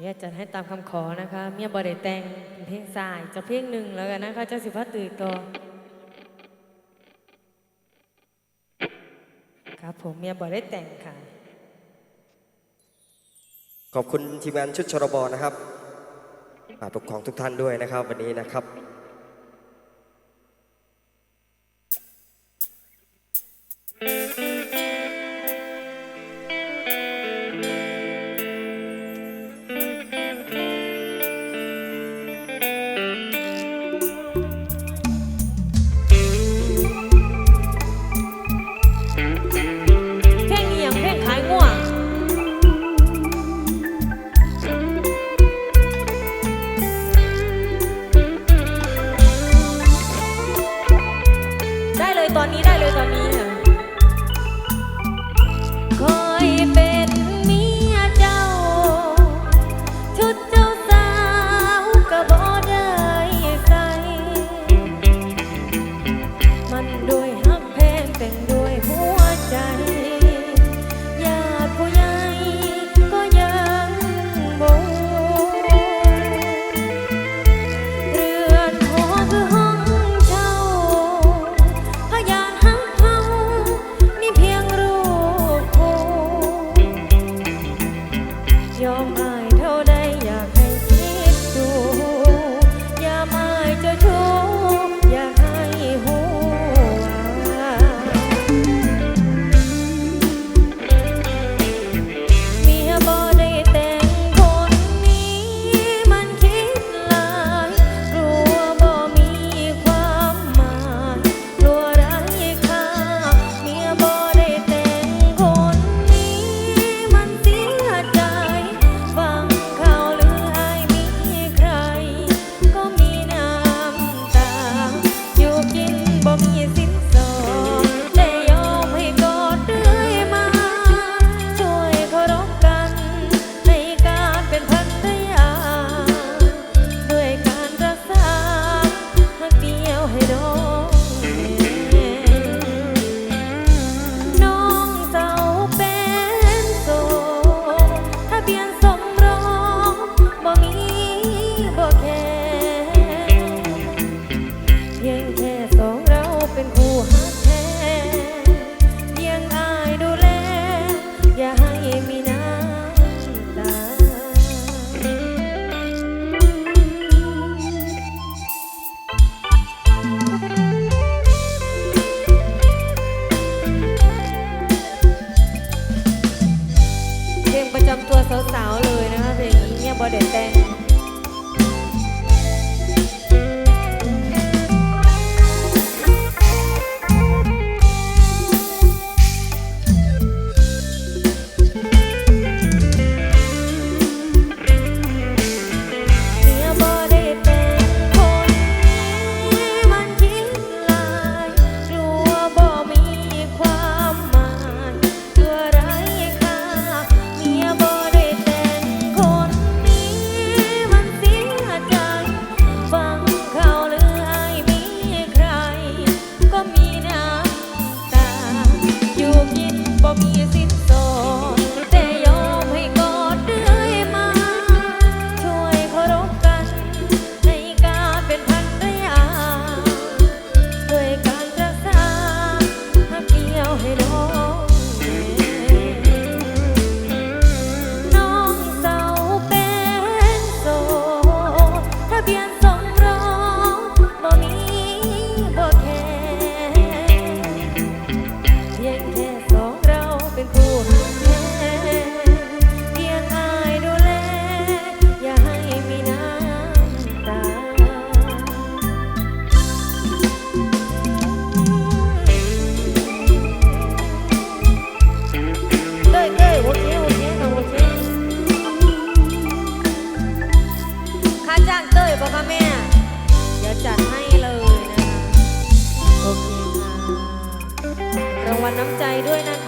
เดี๋ยวจะให้ตามคำขอนะคะ เมียบอดแตงเป็นพลงสายจะเพลงหนึ่งแล้วกันนะคะเจ้าสิพัตื่นตัวครับผมเมียบอดได้แตงค่ะ ขอบคุณทีมงานชุดชรบนะครับผู้ปกครองทุกท่านด้วยนะครับ วันนี้นะครับ ตอนนี้ได้เลยตอนนี้ your mind. heroes. จำตัวสาวๆเลยนะคะเพลงนี้เนี่ยบอเดตแตง บ่มี ป่ะคะแม่ เดี๋ยวจัดให้เลยนะคะ โอเคค่ะ รางวัลน้ำใจด้วยนะคะ